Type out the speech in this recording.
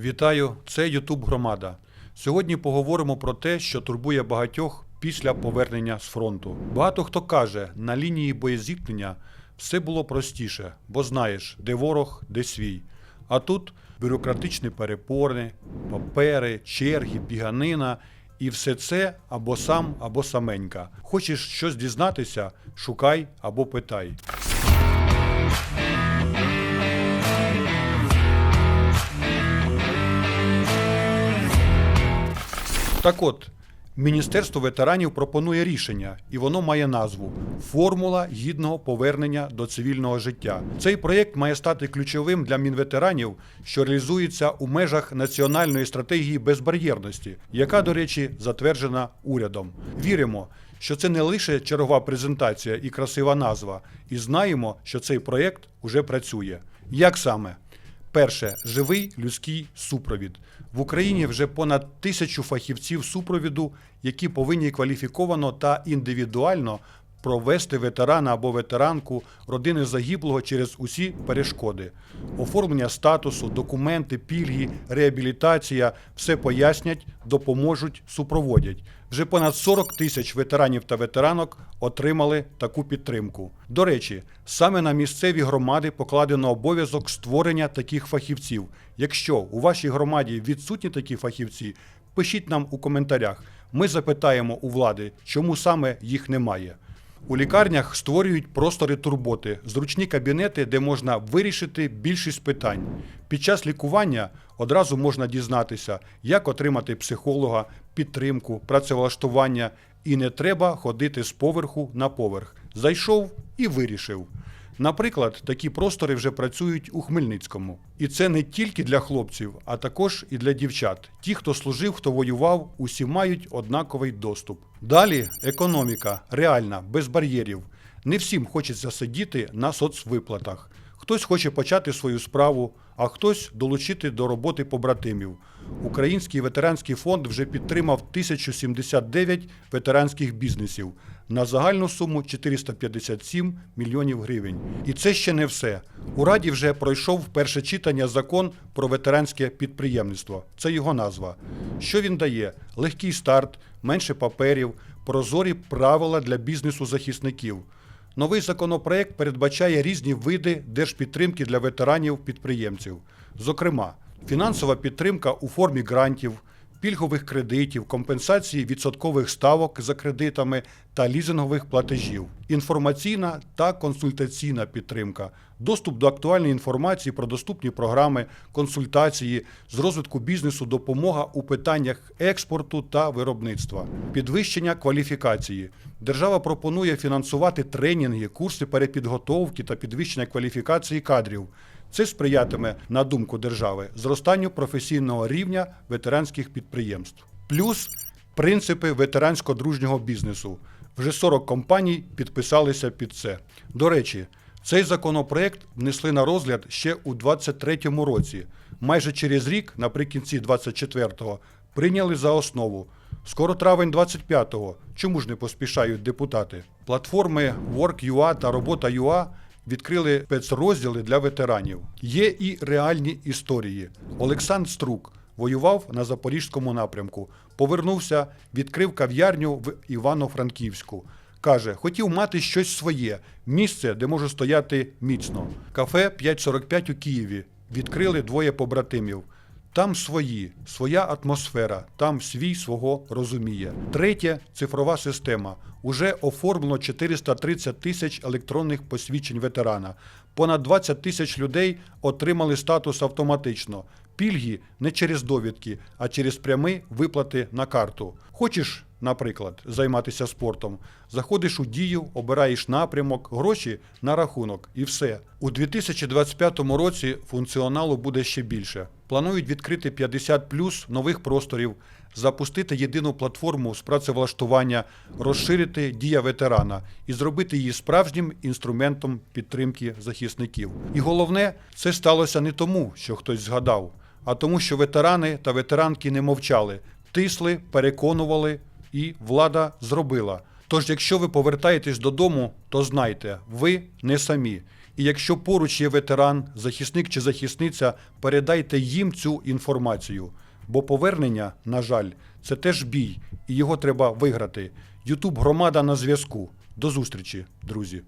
Вітаю, це Ютуб Громада. Сьогодні поговоримо про те, що турбує багатьох після повернення з фронту. Багато хто каже, на лінії боєзіткнення все було простіше, бо знаєш, де ворог, де свій. А тут бюрократичні перепорни, папери, черги, біганина. І все це або сам, або саменька. Хочеш щось дізнатися, шукай або питай. Так от, Міністерство ветеранів пропонує рішення, і воно має назву Формула гідного повернення до цивільного життя. Цей проєкт має стати ключовим для мінветеранів, що реалізується у межах національної стратегії безбар'єрності, яка, до речі, затверджена урядом. Віримо, що це не лише чергова презентація і красива назва, і знаємо, що цей проєкт уже працює. Як саме? Перше живий людський супровід. В Україні вже понад тисячу фахівців супровіду, які повинні кваліфіковано та індивідуально провести ветерана або ветеранку родини загиблого через усі перешкоди. Оформлення статусу, документи, пільги, реабілітація все пояснять, допоможуть, супроводять. Вже понад 40 тисяч ветеранів та ветеранок отримали таку підтримку. До речі, саме на місцеві громади покладено обов'язок створення таких фахівців. Якщо у вашій громаді відсутні такі фахівці, пишіть нам у коментарях. Ми запитаємо у влади, чому саме їх немає. У лікарнях створюють простори турботи, зручні кабінети, де можна вирішити більшість питань. Під час лікування одразу можна дізнатися, як отримати психолога, підтримку, працевлаштування, і не треба ходити з поверху на поверх. Зайшов і вирішив. Наприклад, такі простори вже працюють у Хмельницькому. І це не тільки для хлопців, а також і для дівчат. Ті, хто служив, хто воював, усі мають однаковий доступ. Далі економіка, реальна, без бар'єрів. Не всім хочеться сидіти на соцвиплатах. Хтось хоче почати свою справу, а хтось долучити до роботи побратимів. Український ветеранський фонд вже підтримав 1079 ветеранських бізнесів на загальну суму 457 мільйонів гривень. І це ще не все. У Раді вже пройшов перше читання закон про ветеранське підприємництво. Це його назва. Що він дає? Легкий старт, менше паперів, прозорі правила для бізнесу захисників. Новий законопроект передбачає різні види держпідтримки для ветеранів-підприємців. Зокрема, фінансова підтримка у формі грантів, пільгових кредитів, компенсації відсоткових ставок за кредитами та лізингових платежів, інформаційна та консультаційна підтримка, доступ до актуальної інформації про доступні програми, консультації з розвитку бізнесу, допомога у питаннях експорту та виробництва, підвищення кваліфікації. Держава пропонує фінансувати тренінги, курси перепідготовки та підвищення кваліфікації кадрів. Це сприятиме, на думку держави, зростанню професійного рівня ветеранських підприємств. Плюс принципи ветерансько-дружнього бізнесу. Вже 40 компаній підписалися під це. До речі, цей законопроект внесли на розгляд ще у 2023 році. Майже через рік, наприкінці 24-го, прийняли за основу. Скоро травень 25-го. Чому ж не поспішають депутати? Платформи Work.ua та Робота.ua відкрили спецрозділи для ветеранів. Є і реальні історії. Олександр Струк воював на Запорізькому напрямку, повернувся, відкрив кав'ярню в Івано-Франківську. Каже, хотів мати щось своє, місце, де можу стояти міцно. Кафе 545 у Києві. Відкрили двоє побратимів. Там свої, своя атмосфера, там свій свого розуміє. Третє цифрова система. Уже оформлено 430 тисяч електронних посвідчень ветерана. Понад 20 тисяч людей отримали статус автоматично. Пільги не через довідки, а через прямі виплати на карту. Хочеш, наприклад, займатися спортом, заходиш у дію, обираєш напрямок, гроші на рахунок і все. У 2025 році функціоналу буде ще більше. Планують відкрити 50 плюс нових просторів, запустити єдину платформу з працевлаштування, розширити дія ветерана і зробити її справжнім інструментом підтримки захисників. І головне, це сталося не тому, що хтось згадав, а тому, що ветерани та ветеранки не мовчали, тисли, переконували, і влада зробила. Тож, якщо ви повертаєтесь додому, то знайте, ви не самі. І якщо поруч є ветеран, захисник чи захисниця, передайте їм цю інформацію. Бо повернення, на жаль, це теж бій, і його треба виграти. Ютуб громада на зв'язку. До зустрічі, друзі.